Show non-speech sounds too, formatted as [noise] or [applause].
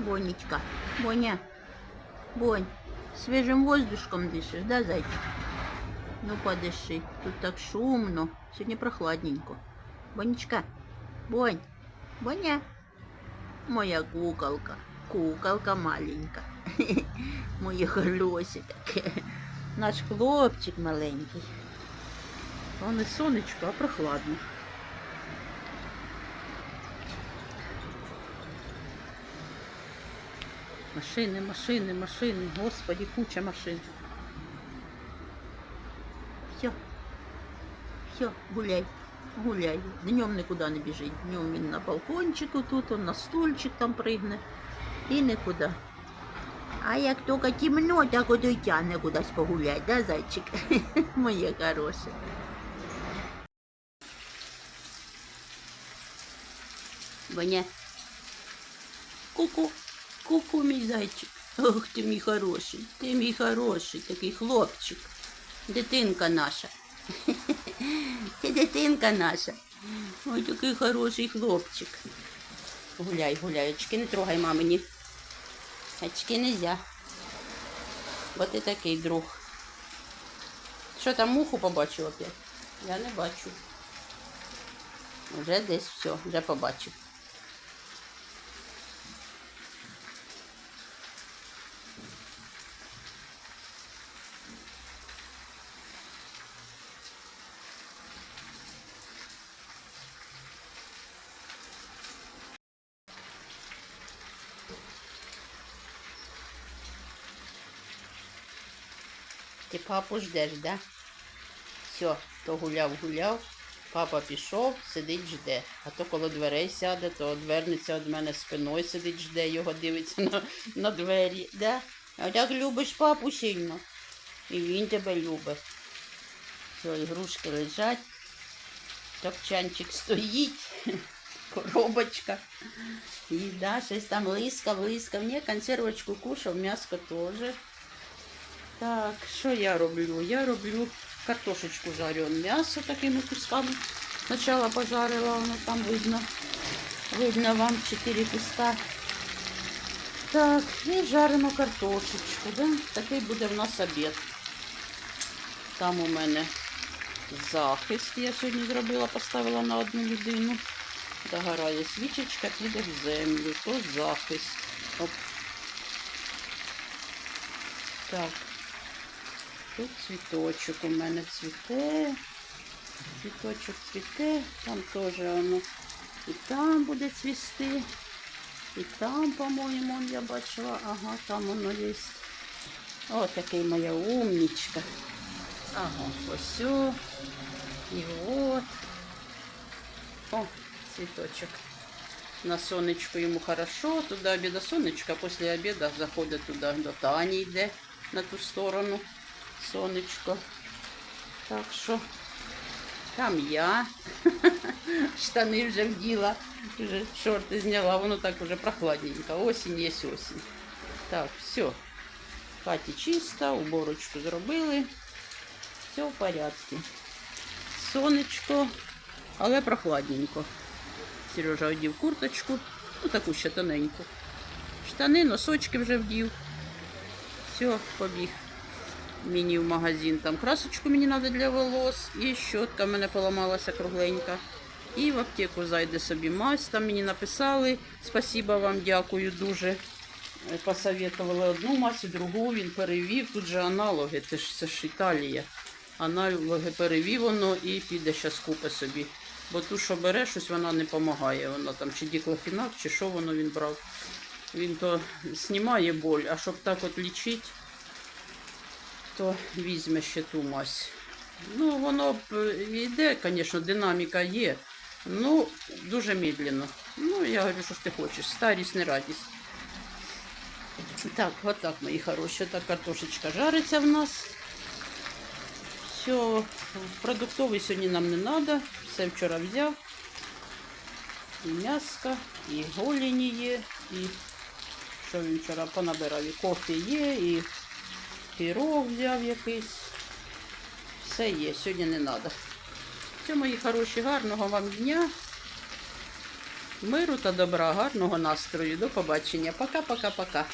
Бонечка, Боня, Бонь, свежим воздушком дышишь, да, зайчик? Ну, подыши, тут так шумно, сегодня прохладненько. Бонечка, Бонь, Боня, моя куколка, куколка маленька, [laughs] моє хороше таке, наш хлопчик маленький. А не сонечко, а прохладно. Машини, машини, машини. Господи, куча машин. Все. Все, гуляй. Гуляй. Днем нікуди не біжить. Днем він на балкончику тут, он на стульчик там пригне. І нікуди. А як тільки темно, так от і тягне кудись погулять, да, зайчик? [laughs] Моє хороше. Ваня. Ку-ку. Ку-ку, мій зайчик. Ох, ти мій хороший, ти мій хороший, такий хлопчик. Дитинка наша. [laughs] Ти дитинка наша. Ой, такий хороший хлопчик. Гуляй, гуляй, очки не трогай мамині. Очки нельзя. Бо ти такий друг. Що там муху побачив опять? Я не бачу. Вже десь все, вже побачив. Ти папу ждеш, да? Все, то гуляв, гуляв. Папа пішов, сидить, жде. А то коло дверей сяде, то одвернеться від мене спиною, сидить, жде, його дивиться на, на двері. Да? А так любиш папу сильно. І він тебе любить. Все, ігрушки лежать. Топчанчик стоїть. [laughs] Коробочка. Їда, щось там лискав, лискав. Ні, консервочку кушав, м'яско теж. Так, що я роблю? Я роблю картошечку жарю. М'ясо такими кусками. Спочатку пожарила, воно там видно. Видно вам 4 куска. Так, і жаримо картошечку. Да? Такий буде в нас обід. Там у мене захист. Я сьогодні зробила, поставила на одну людину. Догорає свічечка, піде в землю. То захист. Оп. Так. Тут цвіточок у мене цвіте. Цвіточок цвіте. Там теж воно і там буде цвісти. І там, по-моєму, я бачила. Ага, там воно є. О, такий моя умнічка. Ага, ось. о. І от. О, цвіточок. На сонечку йому хорошо. Туди обіда сонечка, після обіду заходить туди до Тані йде на ту сторону сонечко. Так що там я. [laughs] Штани вже вділа, вже шорти зняла, воно так вже прохладненько. Осінь є осінь. Так, все. Хаті чисто, уборочку зробили. Все в порядку. Сонечко, але прохладненько. Сережа одів курточку, ну таку ще тоненьку. Штани, носочки вже вдів. Все, побіг мені в магазин. Там красочку мені треба для волос. І щотка в мене поламалася кругленька. І в аптеку зайде собі мазь. Там мені написали. Спасибо вам, дякую дуже. Е, Посоветували одну мазь, другу він перевів. Тут же аналоги, це ж, це ж Італія. Аналоги перевів воно і піде зараз купить собі. Бо ту, що бере, щось вона не допомагає. Вона там чи діклофінак, чи що воно він брав. Він то знімає боль, а щоб так от лічити, то візьме ще ту. Ну, воно е, йде, звісно, динаміка є. Ну, дуже медленно. Ну, я говорю, що ж ти хочеш, старість не радість. Так, от так, мої хороші, так картошечка жариться в нас. Все, продуктовий сьогодні нам не треба. Все вчора взяв. І м'яско, і голені є, і що він вчора понабирав, і кофе є, і пірог взяв якийсь. Все є, сьогодні не треба. Все, мої хороші, гарного вам дня. Миру та добра, гарного настрою. До побачення. Пока-пока-пока.